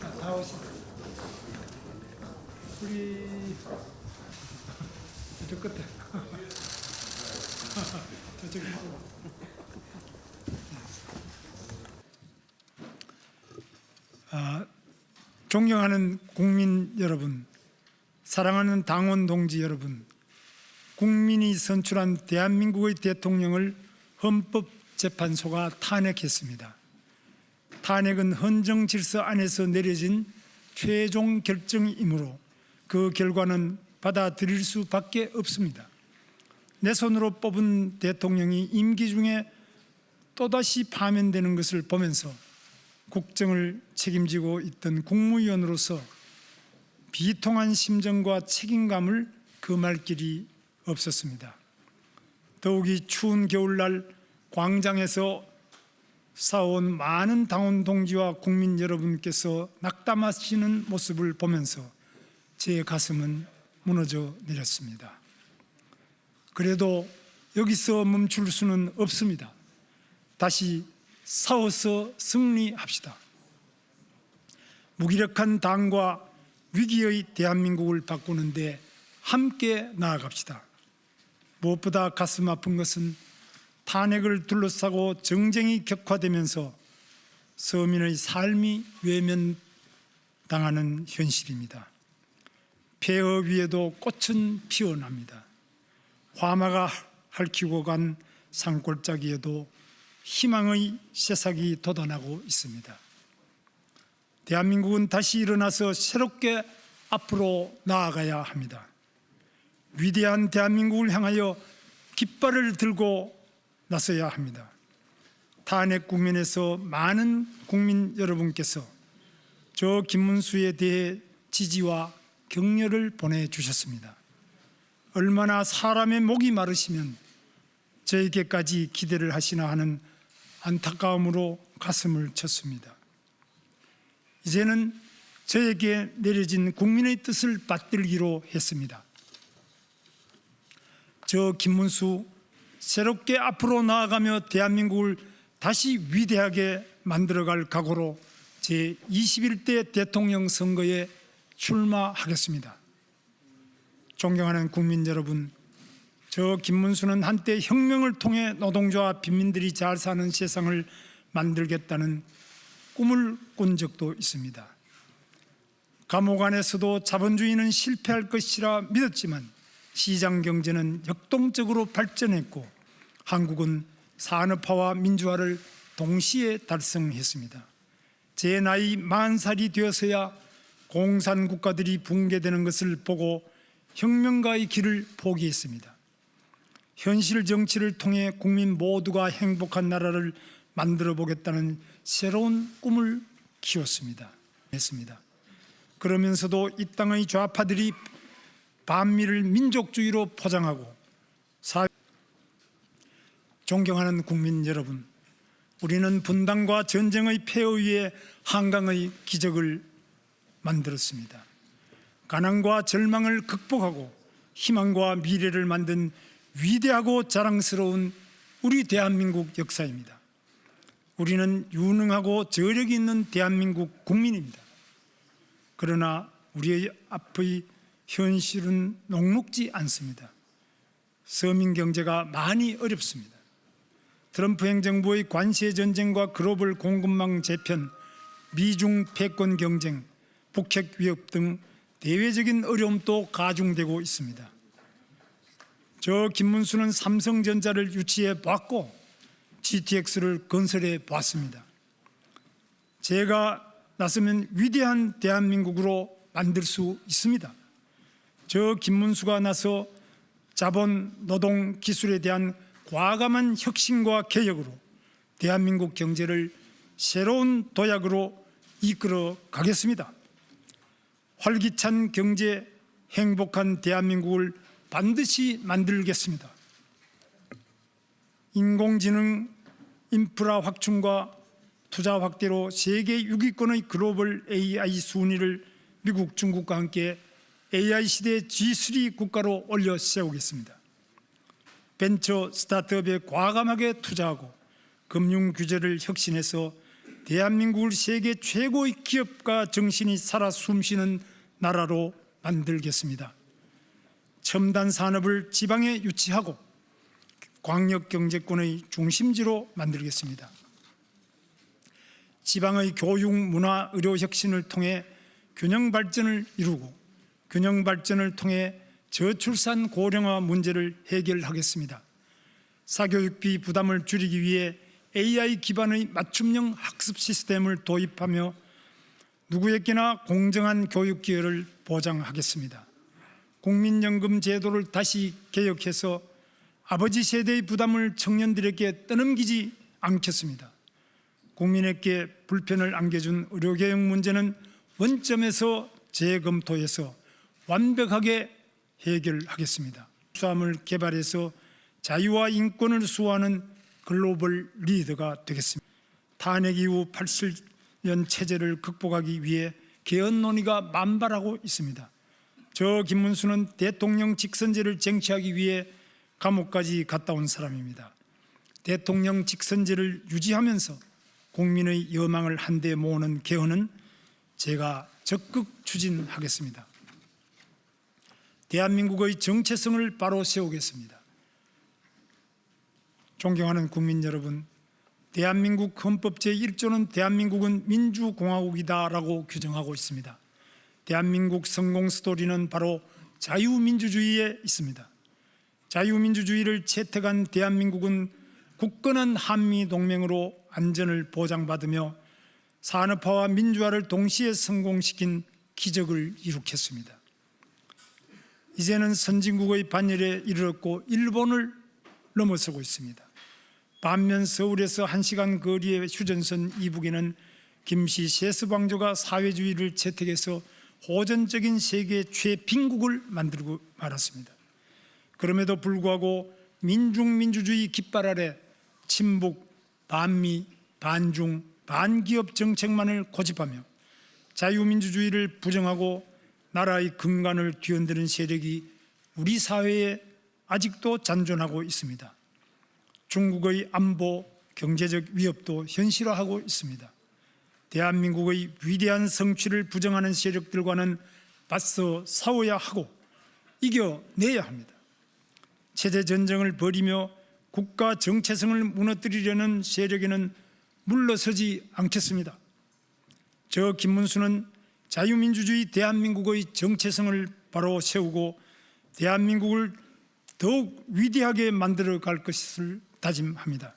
자, 나오시. 우리 저쪽 끝에. 저쪽에. 아, 존경하는 국민 여러분, 사랑하는 당원 동지 여러분, 국민이 선출한 대한민국의 대통령을 헌법재판소가 탄핵했습니다. 탄핵은 헌정 질서 안에서 내려진 최종 결정이므로 그 결과는 받아들일 수밖에 없습니다. 내 손으로 뽑은 대통령이 임기 중에 또다시 파면되는 것을 보면서 국정을 책임지고 있던 국무위원으로서 비통한 심정과 책임감을 금할 길이 없었습니다. 더욱이 추운 겨울날 광장에서 싸워온 많은 당원 동지와 국민 여러분께서 낙담하시는 모습을 보면서 제 가슴은 무너져 내렸습니다. 그래도 여기서 멈출 수는 없습니다. 다시 싸워서 승리합시다. 무기력한 당과 위기의 대한민국을 바꾸는데 함께 나아갑시다. 무엇보다 가슴 아픈 것은 탄핵을 둘러싸고 정쟁이 격화되면서 서민의 삶이 외면당하는 현실입니다. 폐허 위에도 꽃은 피어납니다. 화마가 핥히고 간 산골짜기에도 희망의 새싹이 돋아나고 있습니다. 대한민국은 다시 일어나서 새롭게 앞으로 나아가야 합니다. 위대한 대한민국을 향하여 깃발을 들고 나서야 합니다. 탄핵 국면에서 많은 국민 여러분께서 저 김문수에 대해 지지와 격려를 보내주셨습니다. 얼마나 사람의 목이 마르시면 저에게까지 기대를 하시나 하는 안타까움으로 가슴을 쳤습니다. 이제는 저에게 내려진 국민의 뜻을 받들기로 했습니다. 저 김문수 새롭게 앞으로 나아가며 대한민국을 다시 위대하게 만들어갈 각오로 제 21대 대통령 선거에 출마하겠습니다. 존경하는 국민 여러분, 저 김문수는 한때 혁명을 통해 노동자와 빈민들이 잘 사는 세상을 만들겠다는 꿈을 꾼 적도 있습니다. 감옥 안에서도 자본주의는 실패할 것이라 믿었지만 시장 경제는 역동적으로 발전했고 한국은 산업화와 민주화를 동시에 달성했습니다. 제 나이 40살이 되어서야 공산 국가들이 붕괴되는 것을 보고 혁명가의 길을 포기했습니다. 현실 정치를 통해 국민 모두가 행복한 나라를 만들어 보겠다는 새로운 꿈을 키웠습니다. 했습니다. 그러면서도 이 땅의 좌파들이 반미를 민족주의로 포장하고 사 존경하는 국민 여러분, 우리는 분단과 전쟁의 폐허 위에 한강의 기적을 만들었습니다. 가난과 절망을 극복하고 희망과 미래를 만든 위대하고 자랑스러운 우리 대한민국 역사입니다. 우리는 유능하고 저력이 있는 대한민국 국민입니다. 그러나 우리의 앞의 현실은 녹록지 않습니다. 서민 경제가 많이 어렵습니다. 트럼프 행정부의 관세 전쟁과 글로벌 공급망 재편, 미중 패권 경쟁, 북핵 위협 등 대외적인 어려움도 가중되고 있습니다. 저 김문수는 삼성전자를 유치해 봤고 GTX를 건설해 봤습니다. 제가 나서면 위대한 대한민국으로 만들 수 있습니다. 저 김문수가 나서 자본, 노동, 기술에 대한 과감한 혁신과 개혁으로 대한민국 경제를 새로운 도약으로 이끌어 가겠습니다. 활기찬 경제, 행복한 대한민국을 반드시 만들겠습니다. 인공지능 인프라 확충과 투자 확대로 세계 6위권의 글로벌 AI 순위를 미국, 중국과 함께 AI 시대 G3 국가로 올려 세우겠습니다. 벤처 스타트업에 과감하게 투자하고 금융 규제를 혁신해서 대한민국을 세계 최고의 기업가 정신이 살아 숨쉬는 나라로 만들겠습니다. 첨단 산업을 지방에 유치하고 광역 경제권의 중심지로 만들겠습니다. 지방의 교육, 문화, 의료 혁신을 통해 균형 발전을 이루고 균형 발전을 통해 저출산 고령화 문제를 해결하겠습니다. 사교육비 부담을 줄이기 위해 AI 기반의 맞춤형 학습 시스템을 도입하며 누구에게나 공정한 교육 기회를 보장하겠습니다. 국민연금 제도를 다시 개혁해서 아버지 세대의 부담을 청년들에게 떠넘기지 않겠습니다. 국민에게 불편을 안겨준 의료개혁 문제는 원점에서 재검토해서 완벽하게 해결하겠습니다. 수함을 개발해서 자유와 인권을 수호하는 글로벌 리더가 되겠습니다. 탄핵 이후 87년 체제를 극복하기 위해 개헌 논의가 만발하고 있습니다. 저 김문수는 대통령 직선제를 쟁취하기 위해 감옥까지 갔다 온 사람입니다. 대통령 직선제를 유지하면서 국민의 여망을 한데 모으는 개헌은 제가 적극 추진하겠습니다. 대한민국의 정체성을 바로 세우겠습니다. 존경하는 국민 여러분, 대한민국 헌법 제1조는 대한민국은 민주공화국이다라고 규정하고 있습니다. 대한민국 성공 스토리는 바로 자유민주주의에 있습니다. 자유민주주의를 채택한 대한민국은 굳건한 한미 동맹으로 안전을 보장받으며 산업화와 민주화를 동시에 성공시킨 기적을 이룩했습니다. 이제는 선진국의 반열에 이르렀고 일본을 넘어서고 있습니다. 반면 서울에서 1시간 거리의 휴전선 이북에는 김씨 세스방조가 사회주의를 채택해서 호전적인 세계 최빈국을 만들고 말았습니다. 그럼에도 불구하고 민중민주주의 깃발 아래 친북, 반미, 반중, 반기업 정책만을 고집하며 자유민주주의를 부정하고 나라의 근간을 뒤흔드는 세력이 우리 사회에 아직도 잔존하고 있습니다. 중국의 안보, 경제적 위협도 현실화하고 있습니다. 대한민국의 위대한 성취를 부정하는 세력들과는 맞서 싸워야 하고 이겨내야 합니다. 체제 전쟁을 벌이며 국가 정체성을 무너뜨리려는 세력에는 물러서지 않겠습니다. 저 김문수는 자유민주주의 대한민국의 정체성을 바로 세우고 대한민국을 더욱 위대하게 만들어 갈 것을 다짐합니다.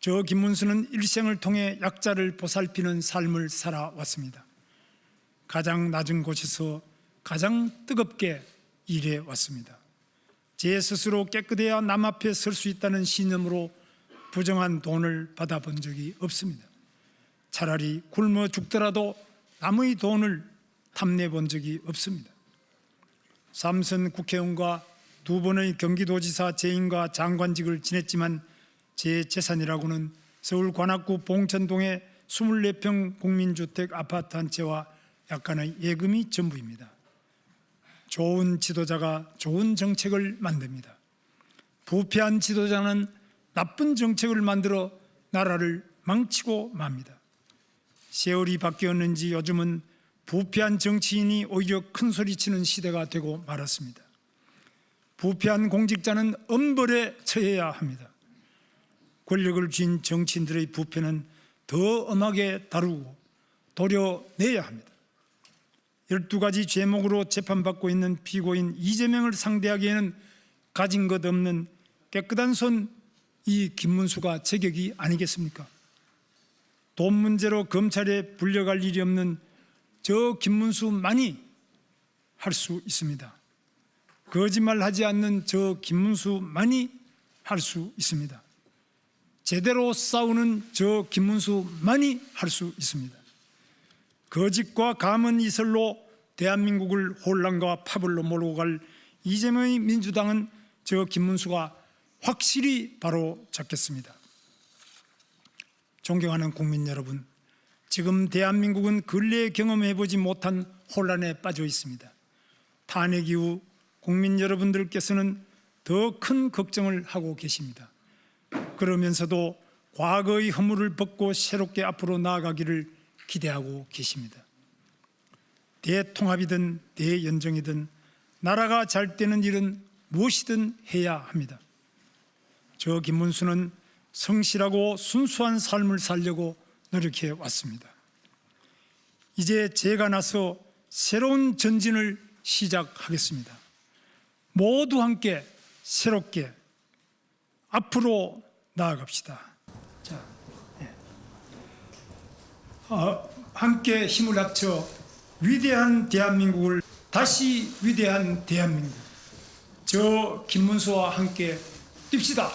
저 김문수는 일생을 통해 약자를 보살피는 삶을 살아왔습니다. 가장 낮은 곳에서 가장 뜨겁게 일해 왔습니다. 제 스스로 깨끗해야 남 앞에 설 수 있다는 신념으로 부정한 돈을 받아본 적이 없습니다. 차라리 굶어 죽더라도 남의 돈을 탐내 본 적이 없습니다. 삼선 국회의원과 두 번의 경기도지사 재임과 장관직을 지냈지만 제 재산이라고는 서울 관악구 봉천동의 24평 국민주택 아파트 한 채와 약간의 예금이 전부입니다. 좋은 지도자가 좋은 정책을 만듭니다. 부패한 지도자는 나쁜 정책을 만들어 나라를 망치고 맙니다. 세월이 바뀌었는지 요즘은 부패한 정치인이 오히려 큰 소리치는 시대가 되고 말았습니다. 부패한 공직자는 엄벌에 처해야 합니다. 권력을 쥔 정치인들의 부패는 더 엄하게 다루고 도려내야 합니다. 12가지 죄목으로 재판받고 있는 피고인 이재명을 상대하기에는 가진 것 없는 깨끗한 손 이 김문수가 제격이 아니겠습니까? 돈 문제로 검찰에 불려갈 일이 없는 저 김문수만이 할 수 있습니다. 거짓말하지 않는 저 김문수만이 할 수 있습니다. 제대로 싸우는 저 김문수만이 할 수 있습니다. 거짓과 감은 이설로 대한민국을 혼란과 파벌로 몰고 갈 이재명의 민주당은 저 김문수가 확실히 바로 잡겠습니다. 존경하는 국민 여러분, 지금 대한민국은 근래에 경험해보지 못한 혼란에 빠져 있습니다. 탄핵 이후 국민 여러분들께서는 더 큰 걱정을 하고 계십니다. 그러면서도 과거의 허물을 벗고 새롭게 앞으로 나아가기를 기대하고 계십니다. 대통합이든 대연정이든 나라가 잘 되는 일은 무엇이든 해야 합니다. 저 김문수는 성실하고 순수한 삶을 살려고 노력해 왔습니다. 이제 제가 나서 새로운 전진을 시작하겠습니다. 모두 함께 새롭게 앞으로 나아갑시다. 자, 예. 어, 함께 힘을 합쳐 위대한 대한민국을 다시 위대한 대한민국. 저 김문수와 함께 뜁시다.